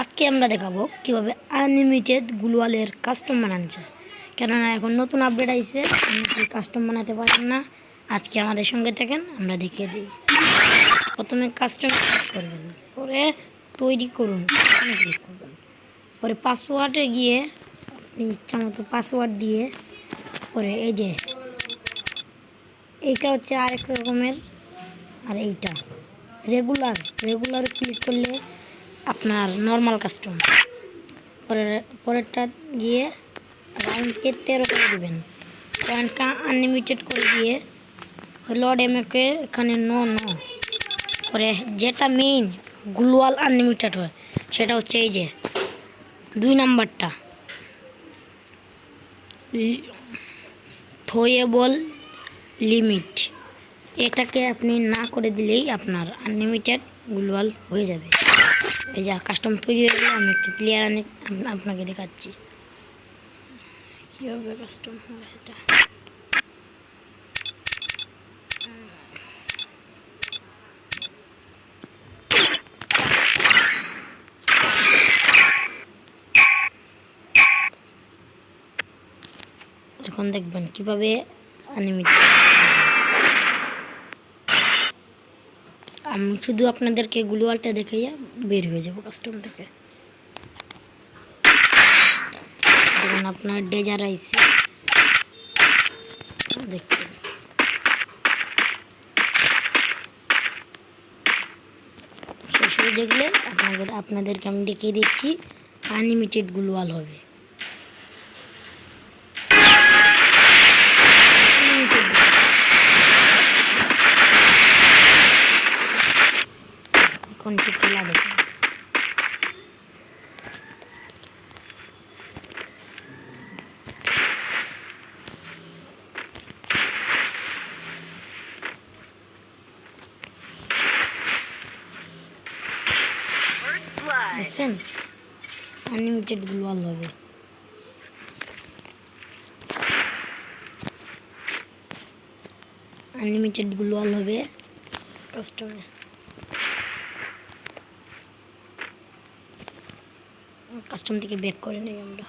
আজকে আমরা দেখাবো কীভাবে আনলিমিটেড গ্লোয়ালের কাস্টম বানানো যায়। কেননা এখন নতুন আপডেট আইছে, আপনি কাস্টম বানাতে পারেন না? আজকে আমাদের সঙ্গে থাকেন, আমরা দেখিয়ে দিই। প্রথমে কাস্টম করবেন, পরে তৈরি করুন করবেন। পরে পাসওয়ার্ডে গিয়ে, আপনি ইচ্ছা মতো পাসওয়ার্ড দিয়ে, পরে এই যে, এইটা হচ্ছে আরেক রকমের, আর এইটা। রেগুলার রেগুলার ক্লিক করলে আপনার নর্মাল কাস্টম পরের, পরেরটা গিয়ে রাউন্ডকে তেরো করে দেবেন। পয়েন্টটা আনলিমিটেড করে দিয়ে লড এমকে এখানে ন ন পরে যেটা মেইন গ্লোয়াল আনলিমিটেড হয়, সেটা হচ্ছে এই যে দুই নাম্বারটা। থোয়েবল লিমিট এটাকে আপনি না করে দিলেই আপনার আনলিমিটেড গ্লোয়াল হয়ে যাবে। এই যা কাস্টম তৈরি হয়ে গেলে, আমি একটু প্লেয়ার আনে আপনাকে দেখাচ্ছি। কীভাবে কাস্টম হয় এটা? এখন দেখবেন কীভাবে আনলিমিটেড আমি শুধু আপনাদেরকে গ্লোয়ালটা দেখাইয়া বের হয়ে যাব কাস্টম থেকে। আপনার ডেজার আইসি দেখুন। শেষ হয়ে দেখলে আপনাদের আপনাদেরকে আমি দেখিয়ে দিচ্ছি আনলিমিটেড গ্লোয়াল হবে। একটু খেলা দেখুন দেখছেন? আনলিমিটেড গ্লোয়াল হবে আনলিমিটেড গ্লোয়াল হবে কাস্টমে কাস্টম থেকে ব্যাক করে নিই আমরা।